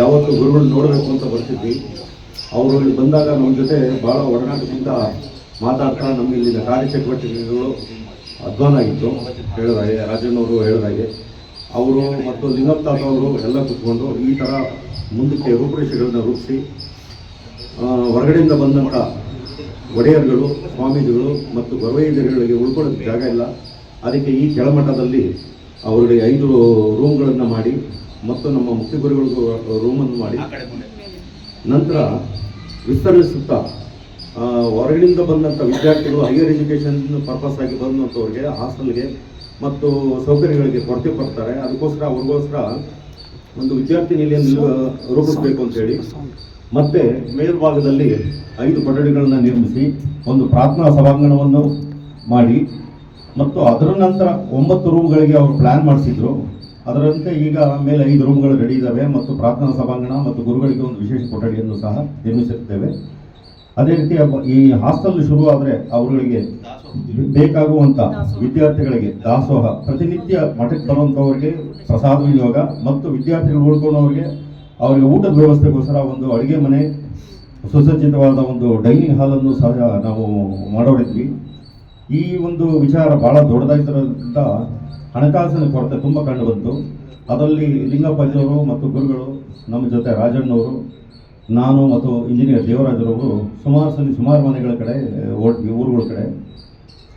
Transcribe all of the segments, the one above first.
ಯಾವತ್ತು ಗುರುಗಳು ನೋಡಬೇಕು ಅಂತ ಬರ್ತಿದ್ವಿ. ಅವರು ಇಲ್ಲಿ ಬಂದಾಗ ನಮ್ಮ ಜೊತೆ ಭಾಳ ಒಡನಾಟದಿಂದ ಮಾತಾಡ್ತಾ ನಮಗೆ ಇಲ್ಲಿನ ಕಾರ್ಯಚಟುವಟಿಕೆಗಳು ಅಧ್ವಾನ ಆಗಿತ್ತು. ಹೇಳಿದಾಗೆ ರಾಜಣ್ಣವರು ಹೇಳಿದಾಗೆ ಅವರು ಮತ್ತು ಲಿಂಗಪ್ಪ ಅವರು ಎಲ್ಲ ಕೂತ್ಕೊಂಡು ಈ ಥರ ಮುಂದಕ್ಕೆ ರೂಪುರೇಷೆಗಳನ್ನ ರೂಪಿಸಿ ಹೊರಗಡೆಯಿಂದ ಬಂದಂಥ ಒಡೆಯರ್ಗಳು, ಸ್ವಾಮೀಜಿಗಳು ಮತ್ತು ಗರ್ವೈದ್ಯರುಗಳಿಗೆ ಉಳ್ಕೊಳ್ಳೋಕ್ಕೆ ಜಾಗ ಇಲ್ಲ. ಅದಕ್ಕೆ ಈ ಕೆಳಮಟ್ಟದಲ್ಲಿ ಅವರಿಗೆ ಐದು ರೂಮ್ಗಳನ್ನು ಮಾಡಿ ನಮ್ಮ ಮುಖ್ಯ ಗುರುಗಳಿಗೂ ರೂಮನ್ನು ಮಾಡಿ ನಂತರ ವಿಸ್ತರಿಸುತ್ತಾ ಆ, ಹೊರಗಿನಿಂದ ಬಂದಂಥ ವಿದ್ಯಾರ್ಥಿಗಳು ಹೈಯರ್ ಎಜುಕೇಷನ್ ಪರ್ಪಸ್ ಆಗಿ ಬಂದಂಥವ್ರಿಗೆ ಹಾಸ್ಟೆಲ್ಗೆ ಮತ್ತು ಸೌಕರ್ಯಗಳಿಗೆ ಕೊರತೆ ಪಡ್ತಾರೆ. ಅದಕ್ಕೋಸ್ಕರ ಅವ್ರಿಗೋಸ್ಕರ ಒಂದು ವಿದ್ಯಾರ್ಥಿ ನಿಲಯ ರೂಪಿಸಬೇಕು ಅಂತೇಳಿ ಮತ್ತೆ ಮೇಲ್ಭಾಗದಲ್ಲಿ ಐದು ಕೊಠಡಿಗಳನ್ನು ನಿರ್ಮಿಸಿ ಒಂದು ಪ್ರಾರ್ಥನಾ ಸಭಾಂಗಣವನ್ನು ಮಾಡಿ ಮತ್ತು ಅದರ ನಂತರ ಒಂಬತ್ತು ರೂಮ್ಗಳಿಗೆ ಅವರು ಪ್ಲ್ಯಾನ್ ಮಾಡಿಸಿದ್ರು. ಅದರಂತೆ ಈಗ ಮೇಲೆ ಐದು ರೂಮ್ಗಳು ರೆಡಿ ಇದ್ದಾವೆ ಮತ್ತು ಪ್ರಾರ್ಥನಾ ಸಭಾಂಗಣ ಮತ್ತು ಗುರುಗಳಿಗೆ ಒಂದು ವಿಶೇಷ ಕೊಠಡಿಯನ್ನು ಸಹ ನಿರ್ಮಿಸುತ್ತೇವೆ ಅದೇ ರೀತಿ ಈ ಹಾಸ್ಟೆಲ್ ಶುರು ಆದರೆ ಅವರುಗಳಿಗೆ ಬೇಕಾಗುವಂಥ ವಿದ್ಯಾರ್ಥಿಗಳಿಗೆ ದಾಸೋಹ. ಪ್ರತಿನಿತ್ಯ ಮಠಕ್ಕೆ ಬರುವಂಥವ್ರಿಗೆ ಪ್ರಸಾದ ವಿನಿಯೋಗ ಮತ್ತು ವಿದ್ಯಾರ್ಥಿಗಳು ಉಳ್ಕೊಳ್ಳೋರಿಗೆ ಅವರಿಗೆ ಊಟದ ವ್ಯವಸ್ಥೆಗೋಸ್ಕರ ಒಂದು ಅಡುಗೆ ಮನೆ ಸುಸಜ್ಜಿತವಾದ ಒಂದು ಡೈನಿಂಗ್ ಹಾಲನ್ನು ಸಹ ನಾವು ಮಾಡೋರಿದ್ವಿ. ಈ ಒಂದು ವಿಚಾರ ಬಹಳ ದೊಡ್ಡದಾಗಿರೋದ್ರಿಂದ ಹಣಕಾಸಿನ ಕೊರತೆ ತುಂಬ ಕಂಡು ಬಂತು. ಅದರಲ್ಲಿ ಲಿಂಗಪ್ಪಾಜಿಯವರು ಮತ್ತು ಗುರುಗಳು, ನಮ್ಮ ಜೊತೆ ರಾಜಣ್ಣವರು, ನಾನು ಮತ್ತು ಇಂಜಿನಿಯರ್ ದೇವರಾಜರವರು ಸುಮಾರು ಸಲ ಸುಮಾರು ಮನೆಗಳ ಕಡೆ ಓಟ್ ಊರುಗಳ ಕಡೆ.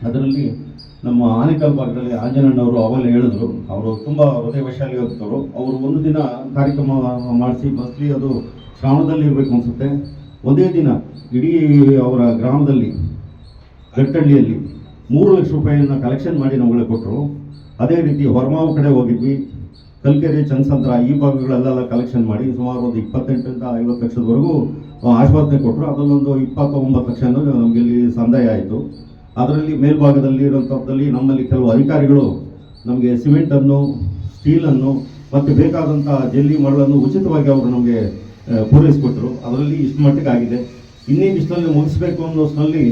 ಅದರಲ್ಲಿ ನಮ್ಮ ಆನೇಕಲ್ ಭಾಗದಲ್ಲಿ ಆಂಜನಣ್ಣವರು ಅವೆಲ್ಲ ಹೇಳಿದ್ರು. ಅವರು ತುಂಬ ಹೃದಯ ವೈಶಾಲಿ ಹೋಗ್ತವರು ಅವರು ಒಂದು ದಿನ ಕಾರ್ಯಕ್ರಮ ಮಾಡಿಸಿ ಮೋಸ್ಟ್ಲಿ ಅದು ಶ್ರಾವಣದಲ್ಲಿ ಇರಬೇಕು ಅನಿಸುತ್ತೆ. ಒಂದೇ ದಿನ ಇಡೀ ಅವರ ಗ್ರಾಮದಲ್ಲಿ, ಗಟ್ಟಳ್ಳಿಯಲ್ಲಿ ಮೂರು ಲಕ್ಷ ರೂಪಾಯಿಯನ್ನು ಕಲೆಕ್ಷನ್ ಮಾಡಿ ನಮಗೆ ಕೊಟ್ಟರು ಅದೇ ರೀತಿ ಹೊರಮಾವು ಕಡೆ ಹೋಗಿದ್ವಿ. ಕಲ್ಕೆರೆ ಚಂದ್ಸಂದ್ರ ಈ ಭಾಗಗಳೆಲ್ಲ ಕಲೆಕ್ಷನ್ ಮಾಡಿ ಸುಮಾರು ಒಂದು ಇಪ್ಪತ್ತೆಂಟರಿಂದ ಐವತ್ತು ಲಕ್ಷದವರೆಗೂ ಆಶ್ವಾಸನೆ ಕೊಟ್ಟರು ಅದರಲ್ಲೊಂದು ಇಪ್ಪತ್ತೊಂಬತ್ತು ಲಕ್ಷ ಅನ್ನೋದು ನಮಗೆ ಇಲ್ಲಿ ಸಂದಾಯ ಆಯಿತು. ಅದರಲ್ಲಿ ಮೇಲ್ಭಾಗದಲ್ಲಿ ಇರುವಂಥದ್ದಲ್ಲಿ ನಮ್ಮಲ್ಲಿ ಕೆಲವು ಅಧಿಕಾರಿಗಳು ನಮಗೆ ಸಿಮೆಂಟನ್ನು ಸ್ಟೀಲನ್ನು ಮತ್ತು ಬೇಕಾದಂಥ ಜಲ್ಲಿ ಮರಳನ್ನು ಉಚಿತವಾಗಿ ಅವರು ನಮಗೆ ಪೂರೈಸಿಕೊಟ್ಟರು ಅದರಲ್ಲಿ ಇಷ್ಟು ಮಟ್ಟಿಗೆ ಆಗಿದೆ. ಇನ್ನೇನು ಇಷ್ಟರಲ್ಲಿ ಮುಗಿಸ್ಬೇಕು ಅನ್ನೋಷ್ಟರಲ್ಲಿ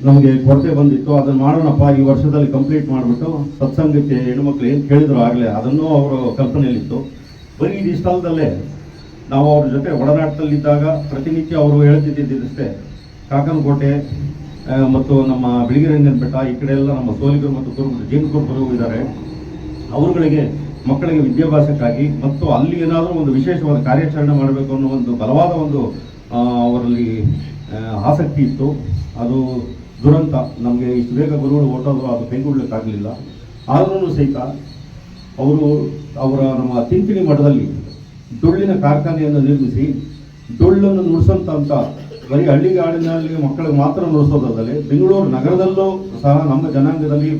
ನಮಗೆ ಕೊರತೆ ಬಂದಿತ್ತು. ಅದನ್ನು ಮಾಡೋಣಪ್ಪ, ಈ ವರ್ಷದಲ್ಲಿ ಕಂಪ್ಲೀಟ್ ಮಾಡಿಬಿಟ್ಟು ಸತ್ಸಂಗಕ್ಕೆ ಹೆಣ್ಮಕ್ಳು ಏನು ಕೇಳಿದ್ರು ಆಗಲೇ, ಅದನ್ನು ಅವರು ಕಲ್ಪನೆಯಲ್ಲಿತ್ತು. ಬರೀ ಸ್ಥಳದಲ್ಲೇ ನಾವು ಅವ್ರ ಜೊತೆ ಒಡನಾಟದಲ್ಲಿದ್ದಾಗ ಪ್ರತಿನಿತ್ಯ ಅವರು ಹೇಳ್ತಿದ್ದಿದ್ದಷ್ಟೇ ಕಾಕನಕೋಟೆ ಮತ್ತು ನಮ್ಮ ಬಿಳಿಗಿರಂಗನ ಬೆಟ್ಟ, ಈ ಕಡೆ ಎಲ್ಲ ನಮ್ಮ ಸೋಲಿಗರು ಮತ್ತು ಕುರುಬರು, ಜೇನು ಕುರುಬರು ಇದ್ದಾರೆ. ಅವರುಗಳಿಗೆ, ಮಕ್ಕಳಿಗೆ ವಿದ್ಯಾಭ್ಯಾಸಕ್ಕಾಗಿ ಮತ್ತು ಅಲ್ಲಿ ಏನಾದರೂ ಒಂದು ವಿಶೇಷವಾದ ಕಾರ್ಯಾಚರಣೆ ಮಾಡಬೇಕು ಅನ್ನೋ ಒಂದು ಬಲವಾದ ಒಂದು ಅವರಲ್ಲಿ ಆಸಕ್ತಿ ಇತ್ತು. ಅದು ದುರಂತ. ನಮಗೆ ಇಷ್ಟು ಬೇಗ ಗುರುಗಳು ಹೊರಟೋದ್ರು ಅದು ಕೈಗೊಳ್ಳಲಿಕ್ಕಾಗಲಿಲ್ಲ ಆದ್ರೂ ಸಹಿತ ಅವರು ಅವರ ನಮ್ಮ ತಿಂತಿಣಿ ಮಠದಲ್ಲಿ ಡೊಳ್ಳಿನ ಕಾರ್ಖಾನೆಯನ್ನು ನಿರ್ಮಿಸಿ ಡೊಳ್ಳನ್ನು ನುಡಿಸಂತ ಬರೀ ಹಳ್ಳಿಗಾಡಿನಲ್ಲಿ ಮಕ್ಕಳಿಗೆ ಮಾತ್ರ ನುಡಿಸೋದಲ್ಲದೆ ಬೆಂಗಳೂರು ನಗರದಲ್ಲೂ ಸಹ ನಮ್ಮ ಜನಾಂಗದಲ್ಲಿ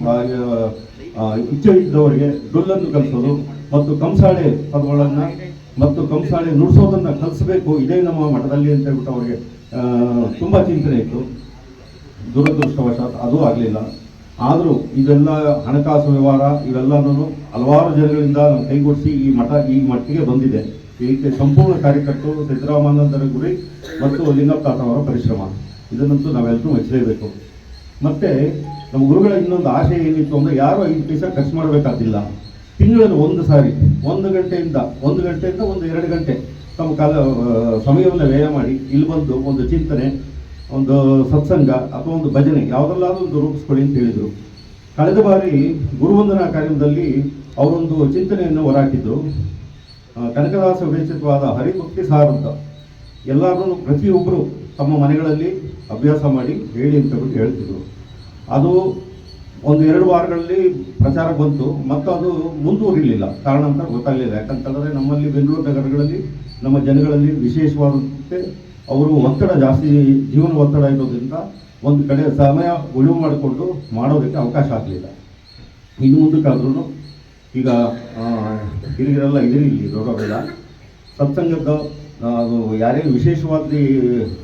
ಇಚ್ಛೆ ಇದ್ದವರಿಗೆ ಡೊಳ್ಳನ್ನು ಕಲಿಸೋದು ಮತ್ತು ಕಂಸಾಳೆ ಪದಗಳನ್ನು ಮತ್ತು ಕಂಸಾಳೆ ನುಡಿಸೋದನ್ನು ಕಲಿಸಬೇಕು. ಇದೇ ನಮ್ಮ ಮಠದಲ್ಲಿ ಅಂತ ಹೇಳ್ಬಿಟ್ಟು ಅವರಿಗೆ ತುಂಬ ಚಿಂತನೆ ಇತ್ತು. ದುರದೃಷ್ಟವಶಾತ್ ಅದು ಆಗಲಿಲ್ಲ. ಆದರೂ ಇದೆಲ್ಲ ಹಣಕಾಸು ವ್ಯವಹಾರ ಇವೆಲ್ಲನೂ ಹಲವಾರು ಜನಗಳಿಂದ ನಾವು ಕೈಗೂಡಿಸಿ ಈ ಮಠ ಈ ಮಟ್ಟಿಗೆ ಬಂದಿದೆ. ಈ ಸಂಪೂರ್ಣ ಕಾರ್ಯಕರ್ತರು ಸಿದ್ದರಾಮಾನಂದರ ಗುರಿ ಮತ್ತು ಲಿಂಗಪ್ಪ ಅವರ ಪರಿಶ್ರಮ. ಇದನ್ನಂತೂ ನಾವೆಲ್ಲರೂ ಮೆಚ್ಚಲೇಬೇಕು ಮತ್ತೆ ನಮ್ಮ ಗುರುಗಳ ಇನ್ನೊಂದು ಆಶೆ ಏನಿತ್ತು ಅಂದರೆ ಯಾರು ಐದು ಪೈಸೆ ಖರ್ಚು ಮಾಡಬೇಕಾದಿಲ್ಲ ತಿಂಗಳಲ್ಲಿ ಒಂದು ಸಾರಿ, ಒಂದು ಗಂಟೆಯಿಂದ ಒಂದು ಗಂಟೆಯಿಂದ ಒಂದು ಎರಡು ಗಂಟೆ ತಮ್ಮ ಕಾಲ ಸಮಯವನ್ನು ವ್ಯಯ ಮಾಡಿ ಇಲ್ಲಿ ಬಂದು ಒಂದು ಚಿಂತನೆ ಒಂದು ಸತ್ಸಂಗ ಅಥವಾ ಒಂದು ಭಜನೆ ಯಾವುದಲ್ಲಾದರೂ ಒಂದು ರೂಪಿಸ್ಕೊಳ್ಳಿ ಅಂತ ಹೇಳಿದರು. ಕಳೆದ ಬಾರಿ ಗುರುವಂದನಾ ಕಾರ್ಯದಲ್ಲಿ ಅವರೊಂದು ಚಿಂತನೆಯನ್ನು ಹೊರಹಾಕಿದ್ರು. ಕನಕದಾಸ ವಿರಚಿತವಾದ ಹರಿಭಕ್ತಿ ಸಾರ ಅಂತ. ಎಲ್ಲರೂ ಪ್ರತಿಯೊಬ್ಬರು ತಮ್ಮ ಮನೆಗಳಲ್ಲಿ ಅಭ್ಯಾಸ ಮಾಡಿ ಹೇಳಿ ಅಂತ ಬಿಟ್ಟು ಹೇಳ್ತಿದ್ರು. ಅದು ಒಂದು ಎರಡು ವಾರಗಳಲ್ಲಿ ಪ್ರಚಾರ ಬಂತು ಮತ್ತು ಅದು ಮುಂದುವರಿಲಿಲ್ಲ. ಕಾರಣ ಅಂತ ಗೊತ್ತಾಗಲಿಲ್ಲ. ಯಾಕಂತಂದರೆ ನಮ್ಮಲ್ಲಿ ಬೆಂಗಳೂರು ನಗರಗಳಲ್ಲಿ, ನಮ್ಮ ಜನಗಳಲ್ಲಿ ವಿಶೇಷವಾದಂತೆ ಅವರು ಒತ್ತಡ ಜಾಸ್ತಿ, ಜೀವನ ಒತ್ತಡ ಇರೋದ್ರಿಂದ ಒಂದು ಕಡೆ ಸಮಯ ಉಳಿವು ಮಾಡಿಕೊಂಡು ಮಾಡೋದಕ್ಕೆ ಅವಕಾಶ ಆಗಲಿಲ್ಲ. ಇನ್ನು ಮುಂದಕ್ಕಾದ್ರೂ ಈಗ ಹಿರಿಯರೆಲ್ಲ ಇಲ್ಲಿ, ದೊಡ್ಡವರೆಲ್ಲ. ಸತ್ಸಂಗದ ಅದು ಯಾರೇ ವಿಶೇಷವಾಗಿ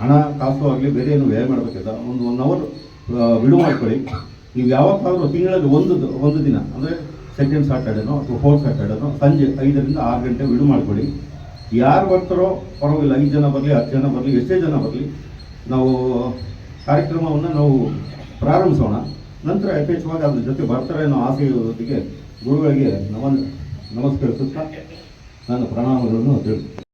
ಹಣ ಕಾಸು ಆಗಲಿ ಬೇರೆ ಏನು ವ್ಯಯ ಮಾಡಬೇಕಿಲ್ಲ. ಒಂದು ಒನ್ ಅವರ್ ವಿಡು ಮಾಡ್ಕೊಳ್ಳಿ. ನೀವು ಯಾವತ್ತಾದರೂ ತಿಂಗಳಲ್ಲಿ ಒಂದು ಒಂದು ದಿನ, ಅಂದರೆ ಸೆಕೆಂಡ್ ಸ್ಯಾಟರ್ಡೇನೋ ಅಥವಾ ಫೋರ್ತ್ ಸ್ಯಾಟರ್ಡೇನೋ ಸಂಜೆ ಐದರಿಂದ ಆರು ಗಂಟೆ ವಿಡು ಮಾಡ್ಕೊಳ್ಳಿ. ಯಾರು ಬರ್ತಾರೋ ಪರವಾಗಿಲ್ಲ. ಐದು ಜನ ಬರಲಿ, ಹತ್ತು ಜನ ಬರಲಿ, ಎಷ್ಟೇ ಜನ ಬರಲಿ, ನಾವು ಕಾರ್ಯಕ್ರಮವನ್ನು ನಾವು ಪ್ರಾರಂಭಿಸೋಣ. ನಂತರ ಯಥೇಚ್ಛವಾಗಿ ಅದ್ರ ಜೊತೆ ಬರ್ತಾರೆ ಅನ್ನೋ ಆಸೆ ಇರೋದಕ್ಕೆ ಗುರುಗಳಿಗೆ ನಮನ್ ನಮಸ್ಕರಿಸುತ್ತಾ ನನ್ನ ಪ್ರಣಾಮಗಳನ್ನು ತಿಳಿಸ್ತೇನೆ.